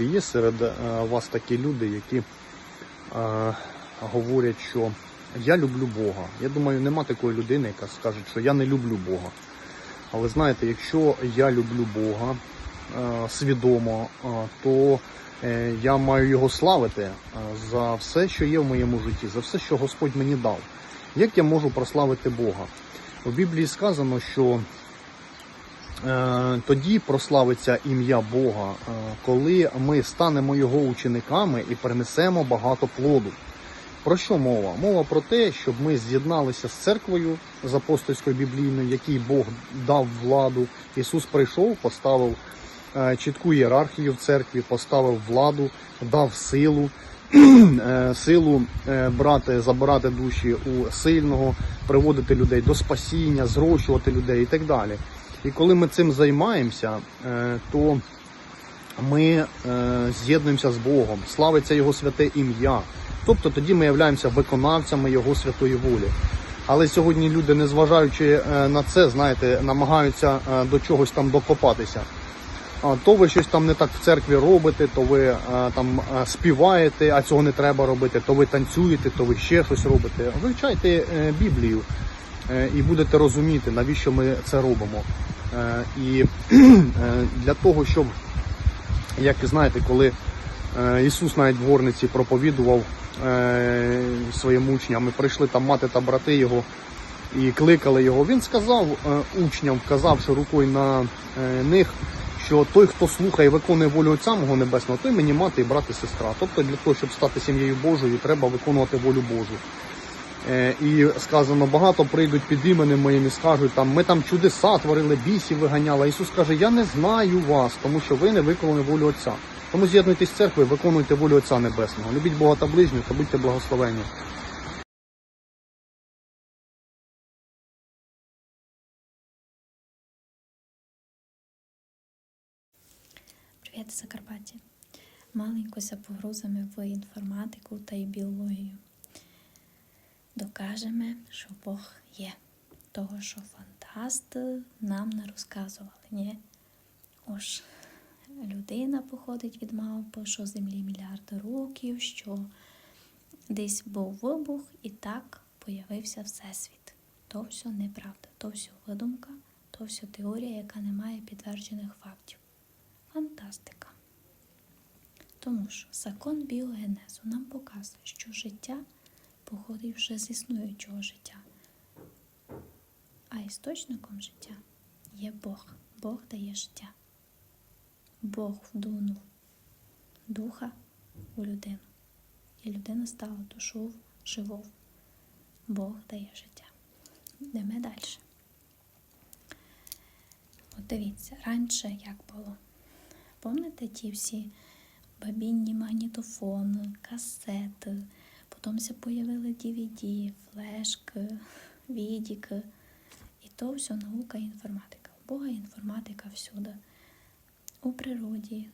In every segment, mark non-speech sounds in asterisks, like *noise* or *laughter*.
Є серед е, вас такі люди, які е, говорять, що я люблю Бога. Я думаю, нема такої людини, яка скаже, що я не люблю Бога. Але знаєте, якщо я люблю Бога е, свідомо, е, то е, я маю його славити е, за все, що є в моєму житті, за все, що Господь мені дав. Як я можу прославити Бога? У Біблії сказано, що тоді прославиться ім'я Бога, е, коли ми станемо його учениками і принесемо багато плоду. Про що мова? Мова про те, щоб ми з'єдналися з церквою з апостольською біблійною, якій Бог дав владу. Ісус прийшов, поставив е, чітку ієрархію в церкві, поставив владу, дав силу, *clears throat* е, силу е, брати, забирати душі у сильного, приводити людей до спасіння, зрощувати людей і так далі. І коли ми цим займаємося, е, то ми е, з'єднуємося з Богом, славиться Його святе ім'я. Тобто тоді ми являємося виконавцями Його святої волі. Але сьогодні люди, незважаючи е, на це, знаєте, намагаються до чогось там докопатися. То ви щось там не так в церкві робите, то ви там співаєте, а цього не треба робити, то ви танцюєте, то ви ще щось робите. Вивчайте Біблію і будете розуміти, навіщо ми це робимо. Е, І *clears throat* е, для того, щоб, як знаєте, коли е, Ісус навіть в горниці проповідував е, своїм учням, і прийшли там мати та брати його і кликали його, він сказав е, учням, вказавши рукою на е, них, що той, хто слухає і виконує волю Отця мого Небесного, той мені мати і брат і сестра. Тобто для того, щоб стати сім'єю Божою, треба виконувати волю Божу. Е, І сказано, багато прийдуть під іменем моїм і скажуть, там, ми там чудеса творили, бісів виганяли. Ісус каже, я не знаю вас, тому що ви не виконали волю Отця. Тому з'єднуйтесь з церквою, виконуйте волю Отця Небесного. Любіть Бога та ближніх та будьте благословені. Привіт, Закарпаття! Маленькося погрузами в інформатику та й біологію. Докажемо, що Бог є. Того, що фантасти нам не розказували, ні? Ож, людина походить від мавпи, що землі мільярди років, що десь був вибух і так появився Всесвіт. То все неправда, то все видумка, то все теорія, яка не має підтверджених фактів. Фантастика. Тому що закон біогенезу нам показує, що життя походить вже з існуючого життя. А істочником життя є Бог. Бог дає життя. Бог вдунув духа у людину. І людина стала душою живою. Бог дає життя. Йдемо далі. От дивіться, раніше як було? Пам'ятаєте ті всі бабінні магнітофони, касети, потім все появили DVD, флешки, відіки. І то все наука і інформатика. У Бога інформатика всюди. У природі,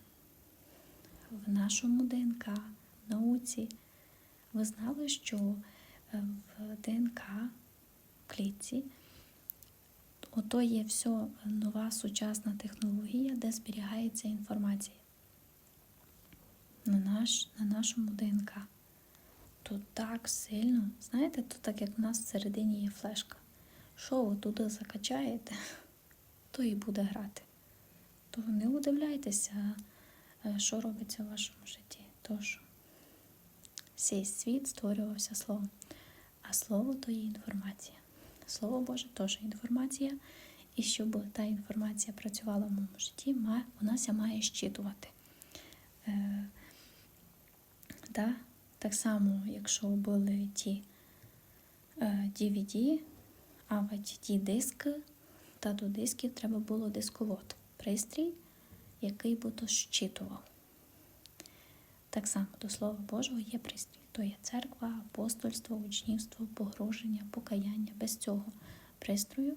в нашому ДНК, в науці. Ви знали, що е, в ДНК в клітці Ото є все нова сучасна технологія, де зберігається інформація на, наш, на нашому ДНК. Тут так сильно, знаєте, то так як в нас всередині є флешка. Що ви туди закачаєте, *laughs* то і буде грати. То не удивляйтеся, е, що робиться в вашому житті. Тож, цей світ створювався словом, а слово то є інформація. Слово Боже теж інформація, і щоб та інформація працювала в моєму житті, вона ся має щитувати. Е, та, так само, якщо були ті е, DVD, а в ті диски, та до дисків треба було дисковод, пристрій, який то щитував. Так само до Слова Божого є пристрій. То є церква, апостольство, учнівство, погроження, покаяння. Без цього пристрою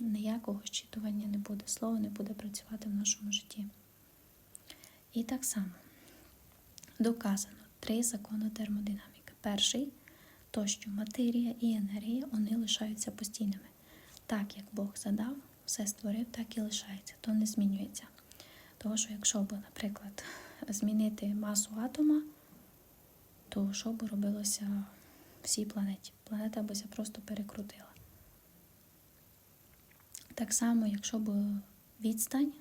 ніякого щитування не буде. Слово не буде працювати в нашому житті. І так само доказано три закони термодинаміки. Перший то, що матерія і енергія вони лишаються постійними. Так як Бог задав, все створив, так і лишається, то не змінюється. Тому що якщо б, наприклад, змінити масу атома, то що б робилося всій планеті? Планета б просто перекрутила. Так само, якщо б відстань